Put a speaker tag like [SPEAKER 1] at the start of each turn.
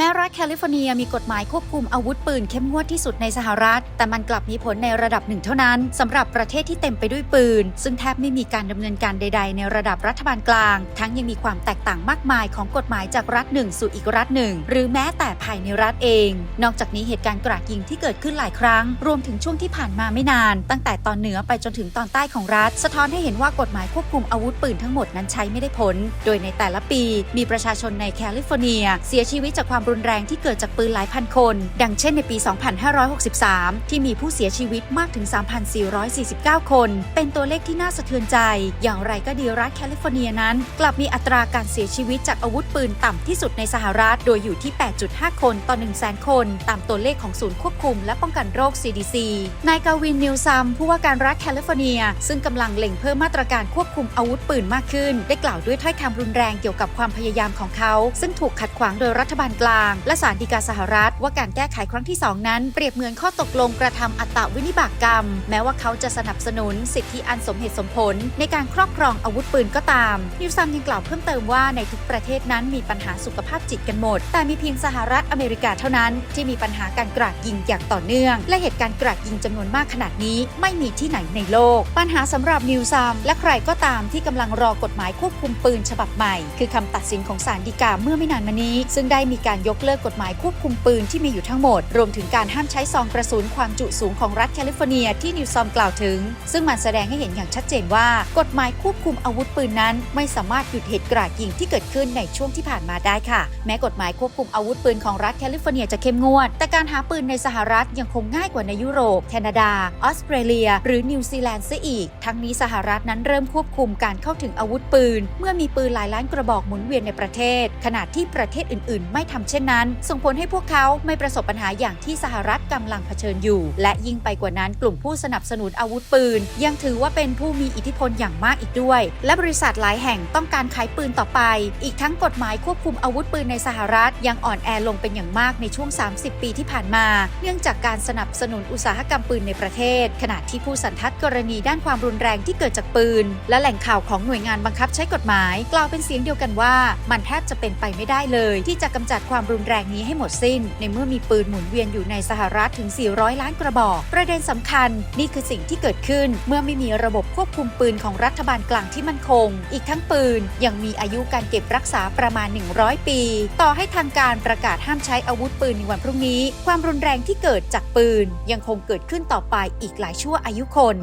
[SPEAKER 1] แม้รัฐแคลิฟอร์เนียมีกฎหมายควบคุมอาวุธปืนเข้มงวดที่สุดในสหรัฐ แต่มันกลับมีผลในระดับหนึ่งเท่านั้นสำหรับประเทศที่เต็มไปด้วยปืน ซึ่งแทบไม่มีการดำเนินการใด ๆ ในระดับรัฐบาลกลาง ทั้งยังมีความแตกต่างมากมายของกฎหมายจากรัฐหนึ่งสู่อีกรัฐหนึ่ง หรือแม้แต่ภายในรัฐเอง นอกจากนี้เหตุการณ์กราดยิงที่เกิดขึ้นหลายครั้ง รวมถึงช่วงที่ผ่านมาไม่นาน ตั้งแต่ตอนเหนือไปจนถึงตอนใต้ของรัฐ สะท้อนให้เห็นว่ากฎหมายควบคุมอาวุธปืนทั้งหมดนั้นใช้ไม่ได้ผล โดยในแต่ละปี มีประชาชนในแคลิฟอร์เนีย เสียชีวิตจากความรุนแรงที่เกิดจากปืนหลายพันคน ดังเช่นในปี 2563 ที่มีผู้เสียชีวิตมากถึง 3,449 คน เป็นตัวเลขที่น่าสะเทือนใจ อย่างไรก็ดีรัฐแคลิฟอร์เนียนั้น กลับมีอัตราการเสียชีวิตจากอาวุธปืนต่ำที่สุดในสหรัฐ โดยอยู่ที่ 8.5 คนต่อ 1 0 0 0 0 0 คน ตามตัวเลขของศูนย์ควบคุมและป้องกันโรค CDC นายกาวิน นิวซัม ผู้ว่าการรัฐแคลิฟอร์เนีย ซึ่งกำลังเล็งเพิ่มมาตรการควบคุมอาวุธปืนมากขึ้น ได้กล่าวด้วยถ้อยคำรุนแรงเกี่ยวกับความพยายามของเขา ซึ่งถูกขัดขวางโดยรัฐบาลกลางและศาลฎีกาสหรัฐ ว่าการแก้ไขครั้งที่ 2 นั้น เปรียบเหมือนข้อตกลงกระทำอัตวินิบากกรรม แม้ว่าเขาจะสนับสนุนสิทธิอันสมเหตุสมผล ในการครอบครองอาวุธปืนก็ตาม นิวซัมยังกล่าวเพิ่มเติมว่าในทุกประเทศนั้นมีปัญหาสุขภาพจิตกันหมด แต่มีเพียงสหรัฐอเมริกาเท่านั้น ที่มีปัญหาการกราดยิงอย่างต่อเนื่อง และเหตุการณ์กราดยิงจำนวนมากขนาดนี้ ไม่มีที่ไหนในโลก ปัญหาสำหรับนิวซัมและใครก็ตามที่กำลังรอกฎหมายควบคุมปืนฉบับใหม่ คือคำตัดสินของศาลฎีกาเมื่อไม่นานมานี้ ซึ่งได้มีการยกเลิกกฎหมายควบคุมปืนที่มีอยู่ทั้งหมด รวมถึงการห้ามใช้ซองกระสุนความจุสูงของรัฐแคลิฟอร์เนียที่นิวซัมกล่าวถึง ซึ่งมันแสดงให้เห็นอย่างชัดเจนว่า กฎหมายควบคุมอาวุธปืนนั้น ไม่สามารถหยุดเหตุกราดยิงที่เกิดขึ้นในช่วงที่ผ่านมาได้ค่ะ แม้กฎหมายควบคุมอาวุธปืนของรัฐแคลิฟอร์เนียจะเข้มงวด แต่การหาปืนในสหรัฐยังคงง่ายกว่าในยุโรป แคนาดา ออสเตรเลีย หรือนิวซีแลนด์เสียอีก ทั้งนี้สหรัฐนั้นเริ่มควบคุมการเข้าถึงอาวุธปืน เมื่อมีปืนหลายล้านกระบอกหมุนเวียนในประเทศ ขณะที่ประเทศอื่น ๆ ไม่ทำเช่นนั้น ส่งผลให้พวกเขาไม่ประสบปัญหาอย่างที่สหรัฐกำลังเผชิญอยู่ และยิ่งไปกว่านั้นกลุ่มผู้สนับสนุนอาวุธปืน ยังถือว่าเป็นผู้มีอิทธิพลอย่างมากอีกด้วย และบริษัทหลายแห่งต้องการขายปืนต่อไป อีกทั้งกฎหมายควบคุมอาวุธปืนในสหรัฐ ยังอ่อนแอลงเป็นอย่างมากในช่วง 30 ปีที่ผ่านมา เนื่องจากการสนับสนุนอุตสาหกรรมปืนในประเทศ ขณะที่ผู้สันทัดกรณีด้านความรุนแรงที่เกิดจากปืน และแหล่งข่าวของหน่วยงานบังคับใช้กฎหมาย กล่าวเป็นเสียงเดียวกันว่า มันแทบจะเป็นไปไม่ได้เลย ที่จะกำจัดความความรุนแรงนี้ให้หมดสิ้น ในเมื่อมีปืนหมุนเวียนอยู่ในสหรัฐถึง 400 ล้านกระบอก ประเด็นสำคัญ นี่คือสิ่งที่เกิดขึ้น เมื่อไม่มีระบบควบคุมปืนของรัฐบาลกลางที่มั่นคง อีกทั้งปืนยังมีอายุการเก็บรักษาประมาณ 100 ปี ต่อให้ทางการประกาศห้ามใช้อาวุธปืนในวันพรุ่งนี้ ความรุนแรงที่เกิดจากปืนยังคงเกิดขึ้นต่อไปอีกหลายชั่วอายุคน